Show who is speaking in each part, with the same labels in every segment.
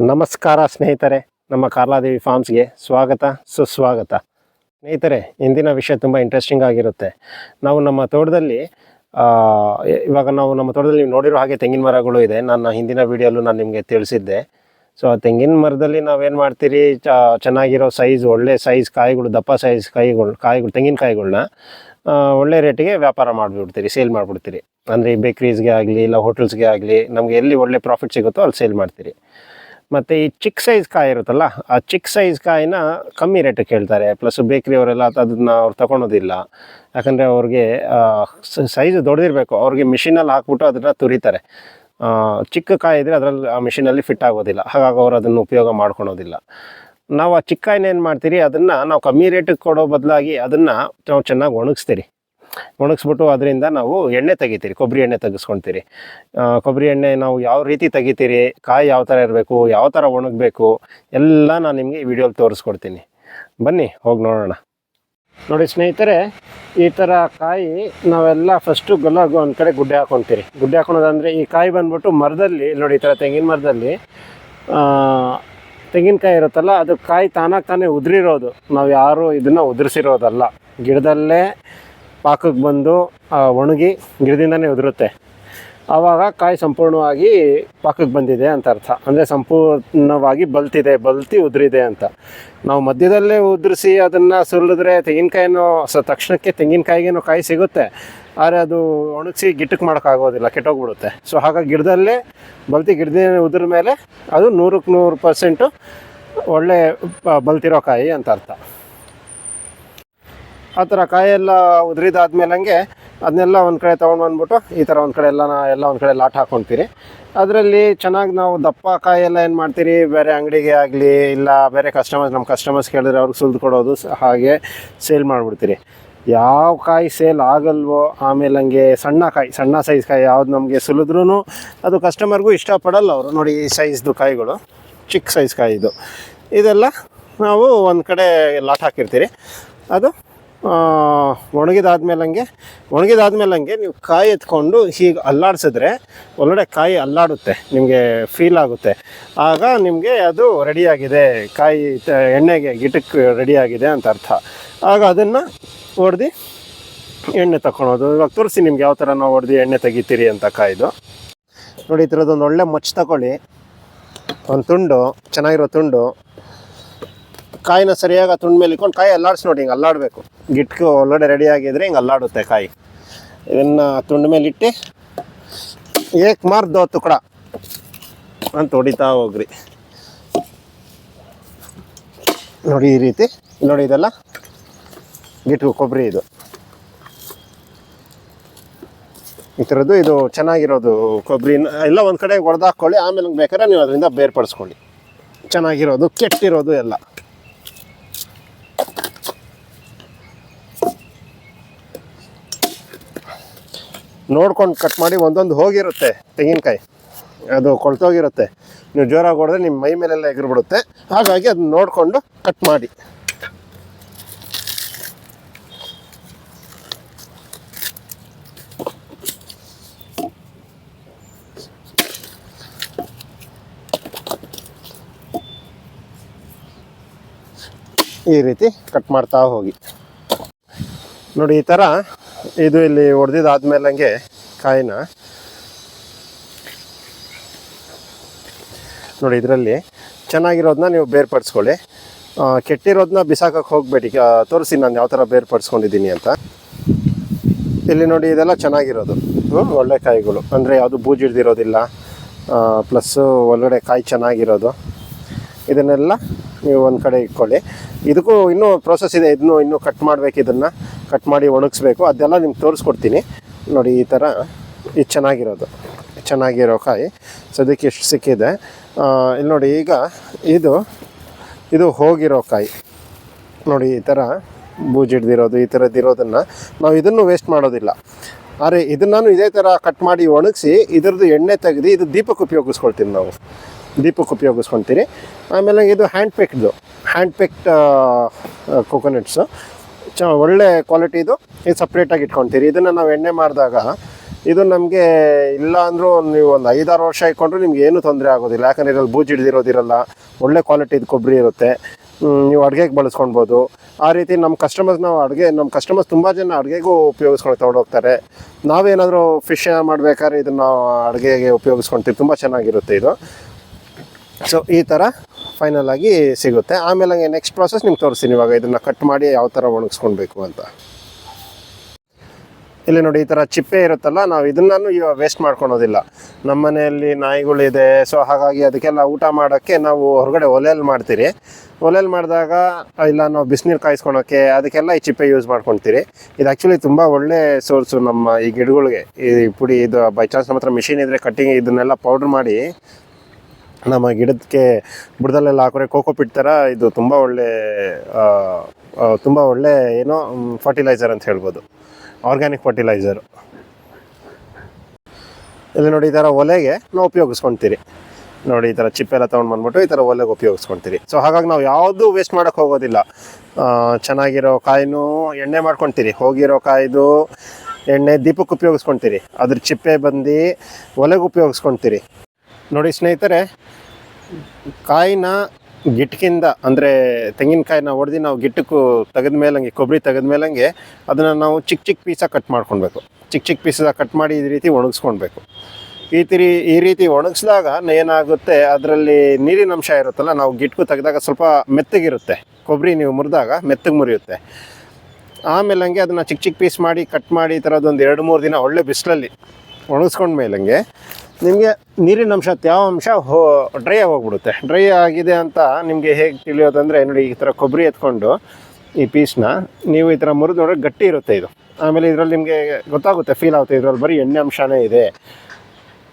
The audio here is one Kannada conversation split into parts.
Speaker 1: ನಮಸ್ಕಾರ ಸ್ನೇಹಿತರೆ ನಮ್ಮ ಕಾರ್ಲಾದೇವಿ ಫಾರ್ಮ್ಸ್ಗೆ ಸ್ವಾಗತ ಸುಸ್ವಾಗತ. ಸ್ನೇಹಿತರೆ ಇಂದಿನ ವಿಷಯ ತುಂಬ ಇಂಟ್ರೆಸ್ಟಿಂಗ್ ಆಗಿರುತ್ತೆ. ನಾವು ನಮ್ಮ ತೋಟದಲ್ಲಿ ಇವಾಗ ನಾವು ನಮ್ಮ ತೋಟದಲ್ಲಿ ನೋಡಿರೋ ಹಾಗೆ ತೆಂಗಿನ ಮರಗಳು ಇದೆ. ನನ್ನ ಹಿಂದಿನ ವೀಡಿಯೋಲ್ಲೂ ನಾನು ನಿಮಗೆ ತಿಳಿಸಿದ್ದೆ. ಸೊ ಆ ತೆಂಗಿನ ಮರದಲ್ಲಿ ನಾವೇನು ಮಾಡ್ತೀರಿ? ಚೆನ್ನಾಗಿರೋ ಸೈಜ್ ಒಳ್ಳೆ ಸೈಜ್ ಕಾಯಿಗಳು ದಪ್ಪ ಸೈಜ್ ಕಾಯಿಗಳು ಕಾಯಿಗಳು ತೆಂಗಿನಕಾಯಿಗಳ್ನ ಆ, ಒಳ್ಳೆ ರೇಟಿಗೆ ವ್ಯಾಪಾರ ಮಾಡಿಬಿಡ್ತೀರಿ ಸೇಲ್ ಮಾಡಿಬಿಡ್ತೀರಿ. ಅಂದರೆ ಬೇಕ್ರೀಸ್ಗೆ ಆಗಲಿ ಇಲ್ಲ ಹೋಟೆಲ್ಸ್ಗೆ ಆಗಲಿ ನಮಗೆ ಎಲ್ಲಿ ಒಳ್ಳೆ ಪ್ರಾಫಿಟ್ ಸಿಗುತ್ತೋ ಅಲ್ಲಿ ಸೇಲ್ ಮಾಡ್ತೀರಿ. ಮತ್ತು ಈ ಚಿಕ್ಕ ಸೈಜ್ ಕಾಯಿ ಇರುತ್ತಲ್ಲ, ಆ ಚಿಕ್ಕ ಸೈಜ್ ಕಾಯಿನ ಕಮ್ಮಿ ರೇಟಿಗೆ ಕೇಳ್ತಾರೆ. ಪ್ಲಸ್ ಬೇಕ್ರಿಯವರೆಲ್ಲ ಅದನ್ನ ಅವ್ರು ತಗೊಳೋದಿಲ್ಲ. ಯಾಕಂದರೆ ಅವ್ರಿಗೆ ಸೈಜ್ ದೊಡ್ಡದಿರಬೇಕು ಅವ್ರಿಗೆ ಮಿಷಿನಲ್ಲಿ ಹಾಕ್ಬಿಟ್ಟು ಅದನ್ನು ತುರಿತಾರೆ. ಚಿಕ್ಕ ಕಾಯಿ ಇದ್ದರೆ ಅದರಲ್ಲಿ ಆ ಮಿಷಿನಲ್ಲಿ ಫಿಟ್ ಆಗೋದಿಲ್ಲ. ಹಾಗಾಗಿ ಅವ್ರು ಅದನ್ನು ಉಪಯೋಗ ಮಾಡ್ಕೊಳೋದಿಲ್ಲ. ನಾವು ಆ ಚಿಕ್ಕ ಕಾಯಿನ ಏನು ಮಾಡ್ತೀರಿ, ಅದನ್ನು ನಾವು ಕಮ್ಮಿ ರೇಟಿಗೆ ಕೊಡೋ ಬದಲಾಗಿ ಅದನ್ನು ನಾವು ಚೆನ್ನಾಗಿ ಒಣಗಿಸ್ತೀರಿ. ಒಣಗಿಸ್ಬಿಟ್ಟು ಅದರಿಂದ ನಾವು ಎಣ್ಣೆ ತೆಗಿತೀರಿ, ಕೊಬ್ಬರಿ ಎಣ್ಣೆ ತೆಗೆಸ್ಕೊಳ್ತೀರಿ ಕೊಬ್ಬರಿ ಎಣ್ಣೆ ನಾವು ಯಾವ ರೀತಿ ತೆಗಿತೀರಿ, ಕಾಯಿ ಯಾವ ಥರ ಇರಬೇಕು, ಯಾವ ಥರ ಒಣಗಬೇಕು, ಎಲ್ಲ ನಾನು ನಿಮಗೆ ಈ ವಿಡಿಯೋಲಿ ತೋರಿಸ್ಕೊಡ್ತೀನಿ. ಬನ್ನಿ, ಹೋಗಿ ನೋಡೋಣ. ನೋಡಿ ಸ್ನೇಹಿತರೆ, ಈ ಥರ ಕಾಯಿ ನಾವೆಲ್ಲ ಫಸ್ಟು ಗೊಲ್ಲ ಒಂದು ಕಡೆ ಗುಡ್ಡೆ ಹಾಕೊತೀರಿ. ಗುಡ್ಡೆ ಹಾಕೊಳೋದಂದರೆ ಈ ಕಾಯಿ ಬಂದ್ಬಿಟ್ಟು ಮರದಲ್ಲಿ, ನೋಡಿ ಈ ಥರ ತೆಂಗಿನ ಮರದಲ್ಲಿ ತೆಂಗಿನಕಾಯಿ ಇರುತ್ತಲ್ಲ, ಅದು ಕಾಯಿ ತಾನಾಗಿ ತಾನೇ ಉದುರಿರೋದು. ನಾವು ಯಾರು ಇದನ್ನು ಉದುರಿಸಿರೋದಲ್ಲ. ಗಿಡದಲ್ಲೇ ಪಾಕಕ್ಕೆ ಬಂದು ಒಣಗಿ ಗಿಡದಿಂದನೇ ಉದುರುತ್ತೆ. ಆವಾಗ ಕಾಯಿ ಸಂಪೂರ್ಣವಾಗಿ ಪಾಕಕ್ಕೆ ಬಂದಿದೆ ಅಂತ ಅರ್ಥ. ಅಂದರೆ ಸಂಪೂರ್ಣವಾಗಿ ಬಲ್ತಿದೆ, ಬಲ್ತಿ ಉದುರಿದೆ ಅಂತ. ನಾವು ಮಧ್ಯದಲ್ಲೇ ಉದುರಿಸಿ ಅದನ್ನು ಸುಲಿದ್ರೆ ತೆಂಗಿನಕಾಯಿನೋ, ಸ, ತಕ್ಷಣಕ್ಕೆ ತೆಂಗಿನಕಾಯಿಗೇನೋ ಕಾಯಿ ಸಿಗುತ್ತೆ. ಆದರೆ ಅದು ಒಣಗಿಸಿ ಗಿಟ್ಟಕ್ಕೆ ಮಾಡೋಕ್ಕಾಗೋದಿಲ್ಲ, ಕೆಟ್ಟೋಗ್ಬಿಡುತ್ತೆ. ಸೊ ಹಾಗಾಗಿ ಗಿಡದಲ್ಲೇ, ಬಲ್ತಿ ಗಿಡದ ಉದ್ರ ಮೇಲೆ ಅದು ನೂರಕ್ಕೆ ನೂರು ಪರ್ಸೆಂಟು ಒಳ್ಳೆ ಬಲ್ತಿರೋ ಕಾಯಿ ಅಂತ ಅರ್ಥ. ಆ ಥರ ಕಾಯೆಲ್ಲ ಉದುರಿದಾದ್ಮೇಲೆ ಹಂಗೆ ಅದನ್ನೆಲ್ಲ ಒಂದು ಕಡೆ ತೊಗೊಂಡು ಬಂದ್ಬಿಟ್ಟು ಈ ಥರ ಒಂದು ಕಡೆ ಎಲ್ಲ ಎಲ್ಲ ಒಂದು ಕಡೆ ಲಾಟ್ ಹಾಕ್ಕೊಳ್ತೀರಿ ಅದರಲ್ಲಿ ಚೆನ್ನಾಗಿ ನಾವು ದಪ್ಪ ಕಾಯೆಲ್ಲ ಏನು ಮಾಡ್ತೀರಿ? ಬೇರೆ ಅಂಗಡಿಗೆ ಆಗಲಿ ಇಲ್ಲ ಬೇರೆ ಕಸ್ಟಮರ್ಸ್ ನಮ್ಮ ಕಸ್ಟಮರ್ಸ್ ಕೇಳಿದ್ರೆ ಅವ್ರಿಗೆ ಸುಲಿದು ಕೊಡೋದು ಹಾಗೆ ಸೇಲ್ ಮಾಡಿಬಿಡ್ತೀರಿ. ಯಾವ ಕಾಯಿ ಸೇಲ್ ಆಗಲ್ವೋ ಆಮೇಲೆ ಹಂಗೆ ಸಣ್ಣ ಕಾಯಿ, ಸಣ್ಣ ಸೈಜ್ ಕಾಯಿ ಯಾವ್ದು ನಮಗೆ ಸುಲಿದ್ರೂ ಅದು ಕಸ್ಟಮರ್ಗೂ ಇಷ್ಟಪಡಲ್ಲ ಅವರು. ನೋಡಿ ಈ ಸೈಜ್ದು ಕಾಯಿಗಳು ಚಿಕ್ಕ ಸೈಜ್ ಕಾಯಿ ಇದು ಇದೆಲ್ಲ ನಾವು ಒಂದು ಕಡೆ ಲಾಟ್ ಹಾಕಿರ್ತೀರಿ. ಅದು ಒಣಗಿದಾದ್ಮೇಲೆ ಹಂಗೆ ಒಣಗಿದಾದ್ಮೇಲೆ ಹಂಗೆ ನೀವು ಕಾಯಿ ಎತ್ಕೊಂಡು ಹೀಗೆ ಅಲ್ಲಾಡಿಸಿದ್ರೆ ಒಳಗಡೆ ಕಾಯಿ ಅಲ್ಲಾಡುತ್ತೆ, ನಿಮಗೆ ಫೀಲ್ ಆಗುತ್ತೆ. ಆಗ ನಿಮಗೆ ಅದು ರೆಡಿಯಾಗಿದೆ, ಕಾಯಿ ಎಣ್ಣೆಗೆ ಗಿಟಕ್ಕೆ ರೆಡಿಯಾಗಿದೆ ಅಂತ ಅರ್ಥ. ಆಗ ಅದನ್ನು ಹೊಡೆದು ಎಣ್ಣೆ ತಗೊಳೋದು ಇವಾಗ ತೋರಿಸಿ ನಿಮ್ಗೆ ಯಾವ ಥರ ನಾವು ಹೊಡೆದು ಎಣ್ಣೆ ತೆಗಿತೀರಿ ಅಂತ ಕಾಯ್ದು. ನೋಡಿ, ಈ ಥರದ್ದೊಂದು ಒಳ್ಳೆ ಮಚ್ಚು ತಗೊಳ್ಳಿ ಒಂದು ತುಂಡು, ಚೆನ್ನಾಗಿರೋ ತುಂಡು. ಕಾಯಿನ ಸರಿಯಾಗಿ ತುಂಡ ಮೇಲೆ ಇಕ್ಕೊಂಡು ಕಾಯಿ ಅಲ್ಲಾಡಿಸಿ ನೋಡಿ, ಹಿಂಗೆ ಅಲ್ಲಾಡಬೇಕು. ಗಿಟ್ಕು ಒಳಗಡೆ ರೆಡಿ ಆಗಿದ್ರೆ ಹಿಂಗೆ ಅಲ್ಲಾಡುತ್ತೆ ಕಾಯಿ. ಇದನ್ನು ತುಂಡು ಮೇಲೆ ಇಟ್ಟು ಏಕ್ ಮಾರ್ದೋ ತುಕಡ ಅಂತ ಹೊಡಿತಾ ಹೋಗ್ರಿ. ನೋಡಿ ಈ ರೀತಿ, ನೋಡಿ ಇದೆಲ್ಲ ಗಿಟ್ಕು ಕೊಬ್ಬರಿ ಇದು. ಈ ಥರದ್ದು ಇದು ಚೆನ್ನಾಗಿರೋದು ಕೊಬ್ಬರಿ. ಎಲ್ಲ ಒಂದು ಕಡೆ ಹೊಡೆದಾಕೊಳ್ಳಿ ಆಮೇಲೆ ಬೇಕಾದ್ರೆ ನೀವು ಅದರಿಂದ ಬೇರ್ಪಡಿಸ್ಕೊಳ್ಳಿ. ಚೆನ್ನಾಗಿರೋದು, ಕೆಟ್ಟಿರೋದು ಎಲ್ಲ. ನೋಡ್ಕೊಂಡು ಕಟ್ ಮಾಡಿ ಒಂದೊಂದು ಹೋಗಿರುತ್ತೆ ತೆಂಗಿನಕಾಯಿ. ಅದು ಕೊಳ್ತೋಗಿರುತ್ತೆ. ನೀವು ಜೋರಾಗಿ ಹೊಡೆದ್ರೆ ನಿಮ್ಮ ಮೈ ಮೇಲೆಲ್ಲ ಎಗರ್ಬಿಡುತ್ತೆ. ಹಾಗಾಗಿ ಅದನ್ನ ನೋಡಿಕೊಂಡು ಕಟ್ ಮಾಡಿ. ಈ ರೀತಿ ಕಟ್ ಮಾಡ್ತಾ ಹೋಗಿ. ನೋಡಿ, ಈ ಥರ ಇದು ಇಲ್ಲಿ ಹೊಡೆದಿದ್ದಾದ್ಮೇಲೆ ಹಂಗೆ ಕಾಯಿನ. ನೋಡಿ, ಇದರಲ್ಲಿ ಚೆನ್ನಾಗಿರೋದನ್ನ ನೀವು ಬೇರ್ಪಡಿಸ್ಕೊಳ್ಳಿ. ಕೆಟ್ಟಿರೋದನ್ನ ಬಿಸಾಕಕ್ಕೆ ಹೋಗಬೇಡಿ. ತೋರಿಸಿ ನಾನು ಯಾವ ಥರ ಬೇರ್ಪಡಿಸ್ಕೊಂಡಿದ್ದೀನಿ ಅಂತ. ಇಲ್ಲಿ ನೋಡಿ, ಇದೆಲ್ಲ ಚೆನ್ನಾಗಿರೋದು. ಒಳ್ಳೆ ಕಾಯಿಗಳು. ಅಂದರೆ ಯಾವುದು ಬೂಜಿಡ್ದಿರೋದಿಲ್ಲ ಪ್ಲಸ್ಸು ಒಳಗಡೆ ಕಾಯಿ ಚೆನ್ನಾಗಿರೋದು. ಇದನ್ನೆಲ್ಲ ನೀವು ಒಂದು ಕಡೆ ಇಟ್ಕೊಳ್ಳಿ. ಇದಕ್ಕೂ ಇನ್ನೂ ಪ್ರೋಸೆಸ್ ಇದೆ. ಇದನ್ನು ಇನ್ನೂ ಕಟ್ ಮಾಡಬೇಕು ಇದನ್ನು. ಕಟ್ ಮಾಡಿ ಒಣಗಿಸ್ಬೇಕು. ಅದೆಲ್ಲ ನಿಮ್ಗೆ ತೋರಿಸ್ಕೊಡ್ತೀನಿ. ನೋಡಿ, ಈ ಥರ ಇದು ಚೆನ್ನಾಗಿರೋದು. ಚೆನ್ನಾಗಿರೋ ಕಾಯಿ. ಸದ್ಯಕ್ಕೆ ಎಷ್ಟು ಸಿಕ್ಕಿದೆ? ಇಲ್ಲಿ ನೋಡಿ, ಈಗ ಇದು ಇದು ಹೋಗಿರೋ ಕಾಯಿ. ನೋಡಿ, ಈ ಥರ ಬೂಜಿಡ್ದಿರೋದು, ಈ ಥರದ್ದಿರೋದನ್ನು ನಾವು ಇದನ್ನು ವೇಸ್ಟ್ ಮಾಡೋದಿಲ್ಲ. ಆದರೆ ಇದನ್ನು ಇದೇ ಥರ ಕಟ್ ಮಾಡಿ ಒಣಗಿಸಿ, ಇದರದ್ದು ಎಣ್ಣೆ ತೆಗೆದು, ಇದು ದೀಪಕ್ಕೆ ಉಪಯೋಗಿಸ್ಕೊಳ್ತೀವಿ ನಾವು. ದೀಪಕ್ಕೆ ಉಪಯೋಗಿಸ್ಕೊಳ್ತೀರಿ ಆಮೇಲೆ ಇದು ಹ್ಯಾಂಡ್ ಪೆಕ್ಡ್ದು ಹ್ಯಾಂಡ್ ಪೆಕ್ಡ್ ಕೊಕೊನಟ್ಸು ಚ, ಒಳ್ಳೆ ಕ್ವಾಲಿಟಿದು ಇದು. ಸಪ್ರೇಟಾಗಿ ಇಟ್ಕೊತೀರಿ. ಇದನ್ನು ನಾವು ಎಣ್ಣೆ ಮಾಡಿದಾಗ, ಇದು ನಮಗೆ ಇಲ್ಲ ಅಂದರೂ ನೀವು ಒಂದು ಐದಾರು ವರ್ಷ ಇಟ್ಕೊಂಡ್ರು ನಿಮ್ಗೆ ಏನೂ ತೊಂದರೆ ಆಗೋದಿಲ್ಲ. ಯಾಕಂದರೆ ಇದ್ರಲ್ಲಿ ಬೂಜ್ ಹಿಡ್ದಿರೋದಿರಲ್ಲ. ಒಳ್ಳೆ ಕ್ವಾಲಿಟಿದು ಕೊಬ್ಬರಿ ಇರುತ್ತೆ. ನೀವು ಅಡುಗೆಗೆ ಬಳಸ್ಕೊಳ್ಬೋದು. ಆ ರೀತಿ ನಮ್ಮ ಕಸ್ಟಮರ್ಸ್ ನಾವು ಅಡುಗೆ ನಮ್ಮ ಕಸ್ಟಮರ್ಸ್ ತುಂಬ ಜನ ಅಡುಗೆಗೂ ಉಪಯೋಗಿಸ್ಕೊಂಡು ತೊಗೊಂಡೋಗ್ತಾರೆ. ನಾವೇನಾದರೂ ಫಿಶ್ ಮಾಡಬೇಕಾದ್ರೆ ಇದನ್ನು ಅಡುಗೆಗೆ ಉಪಯೋಗಿಸ್ಕೊಳ್ತೀವಿ ತುಂಬ ಚೆನ್ನಾಗಿರುತ್ತೆ ಇದು. ಸೊ ಈ ಥರ ಫೈನಲ್ ಆಗಿ ಸಿಗುತ್ತೆ. ಆಮೇಲೆ ಹಂಗೆ ನೆಕ್ಸ್ಟ್ ಪ್ರಾಸೆಸ್ ನಿಮ್ಗೆ ತೋರಿಸ್ತೀನಿ. ಇವಾಗ ಇದನ್ನು ಕಟ್ ಮಾಡಿ ಯಾವ ಥರ ಒಣಗಿಸ್ಕೊಳ್ಬೇಕು ಅಂತ. ಇಲ್ಲಿ ನೋಡಿ, ಈ ಥರ ಚಿಪ್ಪೆ ಇರುತ್ತಲ್ಲ, ನಾವು ಇದನ್ನು ಇವಾಗ ವೇಸ್ಟ್ ಮಾಡ್ಕೊಳೋದಿಲ್ಲ. ನಮ್ಮ ಮನೆಯಲ್ಲಿ ನಾಯಿಗಳಿದೆ. ಸೊ ಹಾಗಾಗಿ ಅದಕ್ಕೆಲ್ಲ ಊಟ ಮಾಡೋಕ್ಕೆ ನಾವು ಹೊರಗಡೆ ಒಲೆಯಲ್ಲಿ ಮಾಡ್ತೀರಿ. ಒಲೆಯಲ್ಲಿ ಮಾಡಿದಾಗ ಇಲ್ಲ, ನಾವು ಬಿಸಿನೀರು ಕಾಯಿಸ್ಕೊಳೋಕ್ಕೆ ಅದಕ್ಕೆಲ್ಲ ಈ ಚಿಪ್ಪೆ ಯೂಸ್ ಮಾಡ್ಕೊಳ್ತೀರಿ. ಇದು ಆ್ಯಕ್ಚುಲಿ ತುಂಬ ಒಳ್ಳೆ ಸೋರ್ಸು ನಮ್ಮ ಈ ಗಿಡಗಳಿಗೆ. ಈ ಪುಡಿ, ಇದು ಬೈ ಚಾನ್ಸ್ ನಮ್ಮ ಹತ್ರ ಮಿಷಿನ್ ಇದ್ದರೆ ಕಟ್ಟಿಂಗ್ ಇದನ್ನೆಲ್ಲ ಪೌಡ್ರ್ ಮಾಡಿ ನಮ್ಮ ಗಿಡಕ್ಕೆ ಬುಡದಲ್ಲೆಲ್ಲ ಹಾಕೋರೆ ಕೋಕೋ ಪಿಟ್ ಥರ ಇದು ತುಂಬ ಒಳ್ಳೆ ತುಂಬ ಒಳ್ಳೆ ಏನೋ ಫರ್ಟಿಲೈಸರ್ ಅಂತ ಹೇಳ್ಬೋದು. ಆರ್ಗ್ಯಾನಿಕ್ ಫರ್ಟಿಲೈಸರ್ ಇಲ್ಲಿ ನೋಡಿ ಈ ಥರ ಒಲೆಗೆ ನಾವು ಉಪಯೋಗಿಸ್ಕೊಳ್ತೀರಿ ನೋಡಿ ಈ ಥರ ಚಿಪ್ಪೆಲ್ಲ ತೊಗೊಂಡು ಬಂದ್ಬಿಟ್ಟು ಈ ಥರ ಒಲೆಗೆ ಉಪಯೋಗಿಸ್ಕೊಳ್ತೀರಿ ಸೊ ಹಾಗಾಗಿ ನಾವು ಯಾವುದೂ ವೇಸ್ಟ್ ಮಾಡೋಕ್ಕೆ ಹೋಗೋದಿಲ್ಲ. ಚೆನ್ನಾಗಿರೋ ಕಾಯಿನೂ ಎಣ್ಣೆ ಮಾಡ್ಕೊಳ್ತೀರಿ ಹೋಗಿರೋ ಕಾಯ್ದು ಎಣ್ಣೆ ದೀಪಕ್ಕೆ ಉಪಯೋಗಿಸ್ಕೊಳ್ತೀರಿ ಅದ್ರ ಚಿಪ್ಪೆ ಬಂದು ಒಲೆಗೆ ಉಪಯೋಗಿಸ್ಕೊಳ್ತೀರಿ ನೋಡಿ ಸ್ನೇಹಿತರೆ, ಕಾಯಿನ ಗಿಟ್ಕಿಂದ, ಅಂದರೆ ತೆಂಗಿನಕಾಯಿನ ಹೊಡೆದು ನಾವು ಗಿಟ್ಟಕ್ಕೂ ತೆಗೆದ ಮೇಲಂಗೆ, ಕೊಬ್ಬರಿ ತೆಗೆದ ಮೇಲಂಗೆ ಅದನ್ನು ನಾವು ಚಿಕ್ಕ ಚಿಕ್ಕ ಪೀಸ ಕಟ್ ಮಾಡ್ಕೊಳ್ಬೇಕು. ಚಿಕ್ಕ ಚಿಕ್ಕ ಪೀಸಾಗಿ ಕಟ್ ಮಾಡಿ ಈ ರೀತಿ ಒಣಗಿಸ್ಕೊಳ್ಬೇಕು. ಈ ತಿರಿ, ಈ ರೀತಿ ಒಣಗಿಸಿದಾಗ ಏನಾಗುತ್ತೆ, ಅದರಲ್ಲಿ ನೀರಿನ ಅಂಶ ಇರುತ್ತಲ್ಲ, ನಾವು ಗಿಟ್ಕು ತೆಗೆದಾಗ ಸ್ವಲ್ಪ ಮೆತ್ತಗಿರುತ್ತೆ. ಕೊಬ್ಬರಿ ನೀವು ಮುರಿದಾಗ ಮೆತ್ತಗೆ ಮುರಿಯುತ್ತೆ. ಆಮೇಲೆ ಹಂಗೆ ಅದನ್ನು ಚಿಕ್ಕ ಚಿಕ್ಕ ಪೀಸ್ ಮಾಡಿ, ಕಟ್ ಮಾಡಿ ಈ ಥರದ್ದೊಂದು ಎರಡು ಮೂರು ದಿನ ಒಳ್ಳೆ ಬಿಸಿಲಲ್ಲಿ ಒಣಗಿಸ್ಕೊಂಡ್ಮೇಲಂಗೆ ನಿಮಗೆ ನೀರಿನ ಅಂಶ ತೇವಾಂಶ ಹೋ ಡ್ರೈ ಆಗೋಗ್ಬಿಡುತ್ತೆ. ಡ್ರೈ ಆಗಿದೆ ಅಂತ ನಿಮಗೆ ಹೇಗೆ ತಿಳಿಯೋದಂದರೆ, ನೋಡಿ ಈ ಥರ ಕೊಬ್ಬರಿ ಎತ್ಕೊಂಡು ಈ ಪೀಸ್ನ ನೀವು ಈ ಥರ ಮುರಿದು ನೋಡಿದ್ರೆ ಗಟ್ಟಿ ಇರುತ್ತೆ ಇದು. ಆಮೇಲೆ ಇದರಲ್ಲಿ ನಿಮಗೆ ಗೊತ್ತಾಗುತ್ತೆ ಫೀಲ್ ಆಗುತ್ತೆ, ಇದರಲ್ಲಿ ಬರೀ ಎಣ್ಣೆ ಅಂಶನೇ ಇದೆ,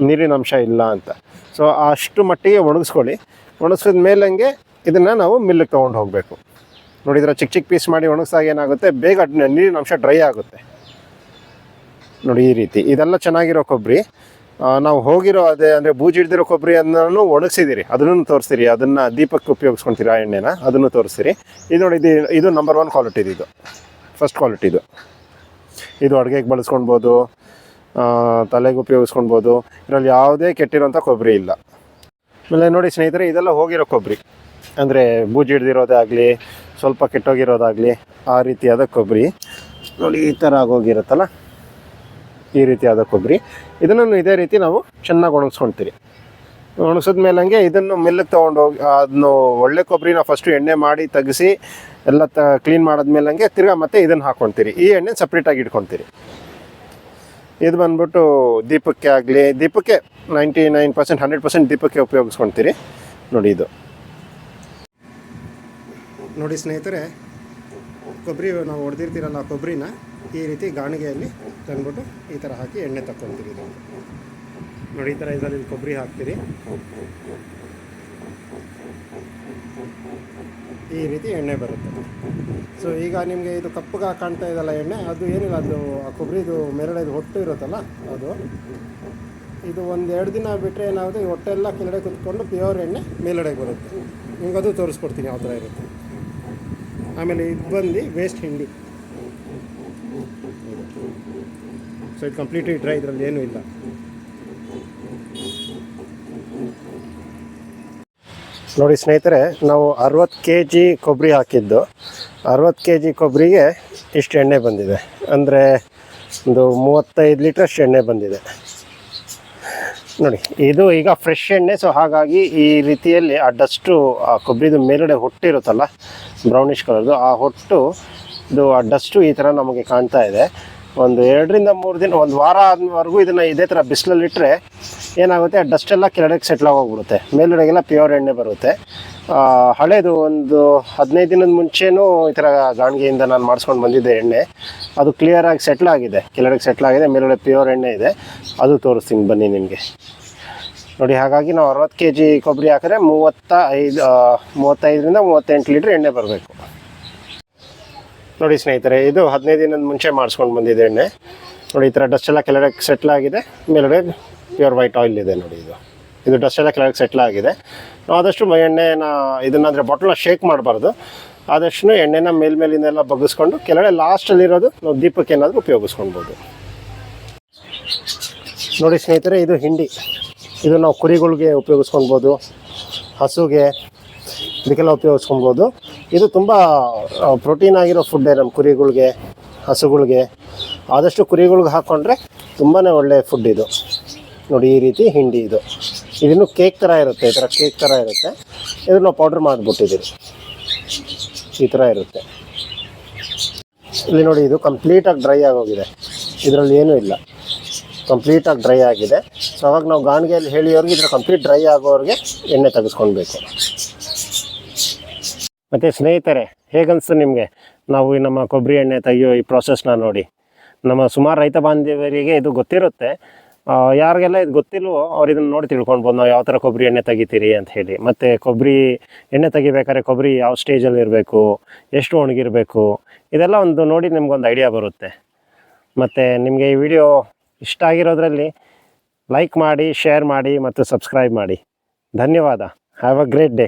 Speaker 1: ನೀರಿನ ಅಂಶ ಇಲ್ಲ ಅಂತ. ಸೊ ಅಷ್ಟು ಮಟ್ಟಿಗೆ ಒಣಗಿಸ್ಕೊಳ್ಳಿ. ಒಣಗಿಸಿದ ಮೇಲಂಗೆ ಇದನ್ನು ನಾವು ಮಿಲ್ಲಿಗೆ ತೊಗೊಂಡು ಹೋಗಬೇಕು. ನೋಡಿ ಇದರ ಚಿಕ್ಕ ಚಿಕ್ಕ ಪೀಸ್ ಮಾಡಿ ಒಣಗಿಸಿದಾಗ ಏನಾಗುತ್ತೆ, ಬೇಗ ನೀರಿನ ಅಂಶ ಡ್ರೈ ಆಗುತ್ತೆ. ನೋಡಿ ಈ ರೀತಿ, ಇದೆಲ್ಲ ಚೆನ್ನಾಗಿರೋ ಕೊಬ್ಬರಿ. ನಾವು ಹೋಗಿರೋ ಅದೇ ಅಂದರೆ ಬೂಜಿ ಹಿಡ್ದಿರೋ ಕೊಬ್ಬರಿ ಅದನ್ನು ಒಣಗಿಸಿದಿರಿ ಅದನ್ನು ತೋರಿಸ್ತೀರಿ. ಅದನ್ನು ದೀಪಕ್ಕೆ ಉಪಯೋಗಿಸ್ಕೊಳ್ತೀರಿ ಆ ಎಣ್ಣೆನ? ಅದನ್ನು ತೋರಿಸ್ತೀರಿ. ಇದು ನೋಡಿ, ಇದು ಇದು ನಂಬರ್ ಒನ್ ಕ್ವಾಲಿಟಿದು ಇದು. ಫಸ್ಟ್ ಕ್ವಾಲಿಟಿ ಇದು. ಅಡುಗೆಗೆ ಬಳಸ್ಕೊಳ್ಬೋದು ತಲೆಗೆ ಉಪಯೋಗಿಸ್ಕೊಳ್ಬೋದು. ಇದರಲ್ಲಿ ಯಾವುದೇ ಕೆಟ್ಟಿರೋಂಥ ಕೊಬ್ಬರಿ ಇಲ್ಲ. ಆಮೇಲೆ ನೋಡಿ ಸ್ನೇಹಿತರೆ, ಇದೆಲ್ಲ ಹೋಗಿರೋ ಕೊಬ್ಬರಿ. ಅಂದರೆ ಬೂಜಿ ಹಿಡ್ದಿರೋದಾಗಲಿ ಸ್ವಲ್ಪ ಕೆಟ್ಟೋಗಿರೋದಾಗಲಿ, ಆ ರೀತಿಯಾದ ಕೊಬ್ಬರಿ. ನೋಡಿ, ಈ ಥರ ಆಗೋಗಿರುತ್ತಲ್ಲ? ಈ ರೀತಿಯಾದ ಕೊಬ್ಬರಿ. ಇದನ್ನು ಇದೇ ರೀತಿ ನಾವು ಚೆನ್ನಾಗಿ ಒಣಗಿಸ್ಕೊಳ್ತೀರಿ ಒಣಗಿಸಿದ ಮೇಲೆ ಹಂಗೆ ಇದನ್ನು ಮಿಲ್ಲಿಗೆ ತೊಗೊಂಡೋಗಿ ಅದನ್ನು ಒಳ್ಳೆ ಕೊಬ್ಬರಿನ ಫಸ್ಟು ಎಣ್ಣೆ ಮಾಡಿ ತೆಗೆಸಿ, ಎಲ್ಲ ತ ಕ್ಲೀನ್ ಮಾಡಿದ್ಮೇಲೆ ಹಂಗೆ ತಿರ್ಗಾ ಮತ್ತೆ ಇದನ್ನು ಹಾಕ್ಕೊಳ್ತೀರಿ ಈ ಎಣ್ಣೆ ಸಪ್ರೇಟಾಗಿ ಇಟ್ಕೊಳ್ತೀರಿ ಇದು ಬಂದ್ಬಿಟ್ಟು ದೀಪಕ್ಕೆ ಆಗಲಿ, ದೀಪಕ್ಕೆ ninety nine percent hundred percent ದೀಪಕ್ಕೆ ಉಪಯೋಗಿಸ್ಕೊಳ್ತೀರಿ ನೋಡಿ ಇದು. ನೋಡಿ ಸ್ನೇಹಿತರೆ, ಕೊಬ್ಬರಿ ನಾವು ಹೊಡೆದಿರ್ತೀರಲ್ಲ ಕೊಬ್ಬರಿನ ಈ ರೀತಿ ಗಾಣಿಗೆಯಲ್ಲಿ ತಂದ್ಬಿಟ್ಟು ಈ ಥರ ಹಾಕಿ ಎಣ್ಣೆ ತಕ್ಕೊತೀರಿ ನೋಡಿ, ಈ ಥರ ಇದರಲ್ಲಿ ಕೊಬ್ಬರಿ ಹಾಕ್ತೀರಿ. ಈ ರೀತಿ ಎಣ್ಣೆ ಬರುತ್ತೆ. ಸೊ ಈಗ ನಿಮಗೆ ಇದು ಕಪ್ಪಗೆ ಕಾಣ್ತಾ ಇದೆಲ್ಲ ಎಣ್ಣೆ, ಅದು ಏನಿಲ್ಲ, ಅದು ಆ ಕೊಬ್ಬರಿದು ಮೇಲ್ಗಡೆ ಹೊಟ್ಟು ಇರುತ್ತಲ್ಲ, ಅದು. ಇದು ಒಂದು ಎರಡು ದಿನ ಬಿಟ್ಟರೆ ಏನಾಗುತ್ತೆ ಹೊಟ್ಟೆಲ್ಲ ಕೆಳಗಡೆ ಕುತ್ಕೊಂಡು ಪ್ಯೂರ್ ಎಣ್ಣೆ ಮೇಲಡೆಗೆ ಬರುತ್ತೆ. ನಿಮ್ಗೆ ಅದು ತೋರಿಸ್ಕೊಡ್ತೀನಿ ಯಾವ ಥರ ಇರುತ್ತೆ. ಆಮೇಲೆ ಇದು ಬಂದು ವೇಸ್ಟ್ ಹಿಂಡಿ. ಸೊ ಇದು ಕಂಪ್ಲೀಟ್ಲಿ ಡ್ರೈ ಇದರಲ್ಲಿ ಏನೂ ಇಲ್ಲ. ನೋಡಿ ಸ್ನೇಹಿತರೆ, ನಾವು ಅರವತ್ತು ಕೆ ಜಿ ಕೊಬ್ಬರಿ ಹಾಕಿದ್ದು. ಅರವತ್ತು ಕೆ ಜಿ ಕೊಬ್ಬರಿಗೆ ಇಷ್ಟು ಎಣ್ಣೆ ಬಂದಿದೆ. ಅಂದರೆ ಒಂದು ಮೂವತ್ತೈದು ಲೀಟ್ರಷ್ಟು ಎಣ್ಣೆ ಬಂದಿದೆ. ನೋಡಿ, ಇದು ಈಗ ಫ್ರೆಶ್ ಎಣ್ಣೆ ಸೊ ಹಾಗಾಗಿ ಈ ರೀತಿಯಲ್ಲಿ ಆ ಡಸ್ಟು ಆ ಕೊಬ್ಬರಿದು ಮೇಲುಗಡೆ ಹೊಟ್ಟಿರುತ್ತಲ್ಲ ಬ್ರೌನಿಷ್ ಕಲರ್ದು ಆ ಹೊಟ್ಟು, ಇದು ಆ ಡಸ್ಟು ಈ ಥರ ನಮಗೆ ಕಾಣ್ತಾ ಇದೆ. ಒಂದು ಎರಡರಿಂದ ಮೂರು ದಿನ, ಒಂದು ವಾರ ಆದವರೆಗೂ ಇದನ್ನು ಇದೇ ಥರ ಬಿಸಿಲಲ್ಲಿಟ್ಟರೆ ಏನಾಗುತ್ತೆ ಆ ಡಸ್ಟ್ ಎಲ್ಲ ಕೆಳಗಡೆ ಸೆಟ್ಲ್ ಆಗೋಗ್ಬಿಡುತ್ತೆ. ಮೇಲುಗಡೆಗೆಲ್ಲ ಪ್ಯೂರ್ ಎಣ್ಣೆ ಬರುತ್ತೆ. ಹಳೇದು ಒಂದು ಹದಿನೈದು ದಿನದ ಮುಂಚೆನೂ ಈ ಥರ ಗಾಣಿಗೆಯಿಂದ ನಾನು ಮಾಡಿಸ್ಕೊಂಡು ಬಂದಿದ್ದೆ ಎಣ್ಣೆ. ಅದು ಕ್ಲಿಯರಾಗಿ ಸೆಟ್ಲ್ ಆಗಿದೆ. ಕೆಳಗಡೆ ಸೆಟ್ಲ್ ಆಗಿದೆ, ಮೇಲುಗಡೆ ಪ್ಯೂರ್ ಎಣ್ಣೆ ಇದೆ. ಅದು ತೋರಿಸ್ತೀನಿ ಬನ್ನಿ ನಿಮಗೆ. ನೋಡಿ, ಹಾಗಾಗಿ ನಾವು ಅರವತ್ತು ಕೆ ಜಿ ಕೊಬ್ಬರಿ ಹಾಕಿದ್ರೆ ಮೂವತ್ತ ಐದು ಮೂವತ್ತೈದರಿಂದ ಮೂವತ್ತೆಂಟು ಲೀಟ್ರ್ ಎಣ್ಣೆ ಬರಬೇಕು. ನೋಡಿ ಸ್ನೇಹಿತರೆ, ಇದು ಹದಿನೈದು ದಿನದ ಮುಂಚೆ ಮಾಡಿಸ್ಕೊಂಡು ಬಂದಿದೆ ಎಣ್ಣೆ. ನೋಡಿ ಈ ಥರ ಡಸ್ಟ್ ಎಲ್ಲ ಕೆಳಗೆ ಸೆಟ್ಲ್ ಆಗಿದೆ. ಮೇಲ್ಗಡೆ ಪ್ಯೂರ್ ವೈಟ್ ಆಯಿಲ್ ಇದೆ ನೋಡಿ ಇದು. ಇದು ಡಸ್ಟ್ ಎಲ್ಲ ಕೆಳಗೆ ಸೆಟ್ಲ್ ಆಗಿದೆ. ಆದಷ್ಟು ಎಣ್ಣೆನ ಇದನ್ನಾದರೆ ಬಾಟಲ್ನ ಶೇಕ್ ಮಾಡಬಾರ್ದು. ಆದಷ್ಟು ಎಣ್ಣೆನ ಮೇಲ್ಮೇಲಿಂದೆಲ್ಲ ಬಗ್ಗಿಸ್ಕೊಂಡು ಕೆಳಗಡೆ ಲಾಸ್ಟಲ್ಲಿರೋದು ನಾವು ದೀಪಕ್ಕೆ ಏನಾದರೂ ಉಪಯೋಗಿಸ್ಕೊಳ್ಬೋದು. ನೋಡಿ ಸ್ನೇಹಿತರೆ, ಇದು ಹಿಂಡಿ. ಇದು ನಾವು ಕುರಿಗಳಿಗೆ ಉಪಯೋಗಿಸ್ಕೊಳ್ಬೋದು, ಹಸುಗೆ ಇದಕ್ಕೆಲ್ಲ ಉಪಯೋಗಿಸ್ಕೊಳ್ಬೋದು. ಇದು ತುಂಬ ಪ್ರೋಟೀನ್ ಆಗಿರೋ ಫುಡ್ಡೇ ನಮ್ಮ ಕುರಿಗಳಿಗೆ, ಹಸುಗಳಿಗೆ, ಆದಷ್ಟು ಕುರಿಗಳಿಗೆ ಹಾಕ್ಕೊಂಡ್ರೆ ತುಂಬಾ ಒಳ್ಳೆಯ ಫುಡ್ ಇದು. ನೋಡಿ, ಈ ರೀತಿ ಹಿಂಡಿ ಇದು. ಇದನ್ನು ಕೇಕ್ ಥರ ಇರುತ್ತೆ, ಈ ಥರ ಕೇಕ್ ಥರ ಇರುತ್ತೆ. ಇದನ್ನು ನಾವು ಪೌಡ್ರ್ ಮಾಡಿಬಿಟ್ಟಿದ್ದೀವಿ. ಈ ಥರ ಇರುತ್ತೆ. ಇಲ್ಲಿ ನೋಡಿ, ಇದು ಕಂಪ್ಲೀಟಾಗಿ ಡ್ರೈ ಆಗೋಗಿದೆ. ಇದರಲ್ಲಿ ಏನೂ ಇಲ್ಲ. ಕಂಪ್ಲೀಟಾಗಿ ಡ್ರೈ ಆಗಿದೆ. ಸೊ ಅವಾಗ ನಾವು ಗಾಣಿಗೆಯಲ್ಲಿ ಹೇಳಿಯವ್ರಿಗೆ, ಇದರ ಕಂಪ್ಲೀಟ್ ಡ್ರೈ ಆಗೋರಿಗೆ ಎಣ್ಣೆ ತೆಗೆಸ್ಕೊಳ್ಬೇಕು. ಮತ್ತು ಸ್ನೇಹಿತರೆ, ಹೇಗನ್ಸ್ತು ನಿಮಗೆ? ನಾವು ಈ ನಮ್ಮ ಕೊಬ್ಬರಿ ಎಣ್ಣೆ ತೆಗೆಯೋ ಈ ಪ್ರಾಸೆಸ್ನ ನೋಡಿ. ನಮ್ಮ ಸುಮಾರು ರೈತ ಬಾಂಧವರಿಗೆ ಇದು ಗೊತ್ತಿರುತ್ತೆ. ಯಾರಿಗೆಲ್ಲ ಇದು ಗೊತ್ತಿಲ್ವೋ ಅವ್ರು ಇದನ್ನು ನೋಡಿ ತಿಳ್ಕೊಳ್ಬೋದು ನಾವು ಯಾವ ಥರ ಕೊಬ್ಬರಿ ಎಣ್ಣೆ ತೆಗಿತೀರಿ ಅಂತ ಹೇಳಿ. ಮತ್ತು ಕೊಬ್ಬರಿ ಎಣ್ಣೆ ತೆಗಿಬೇಕಾದ್ರೆ ಕೊಬ್ಬರಿ ಯಾವ ಸ್ಟೇಜಲ್ಲಿ ಇರಬೇಕು, ಎಷ್ಟು ಒಣಗಿರಬೇಕು, ಇದೆಲ್ಲ ಒಂದು ನೋಡಿ ನಿಮ್ಗೊಂದು ಐಡಿಯಾ ಬರುತ್ತೆ. ಮತ್ತು ನಿಮಗೆ ಈ ವಿಡಿಯೋ ಇಷ್ಟ ಆಗಿರೋದ್ರಲ್ಲಿ ಲೈಕ್ ಮಾಡಿ ಶೇರ್ ಮಾಡಿ ಮತ್ತು ಸಬ್ಸ್ಕ್ರೈಬ್ ಮಾಡಿ. ಧನ್ಯವಾದ. Have a great day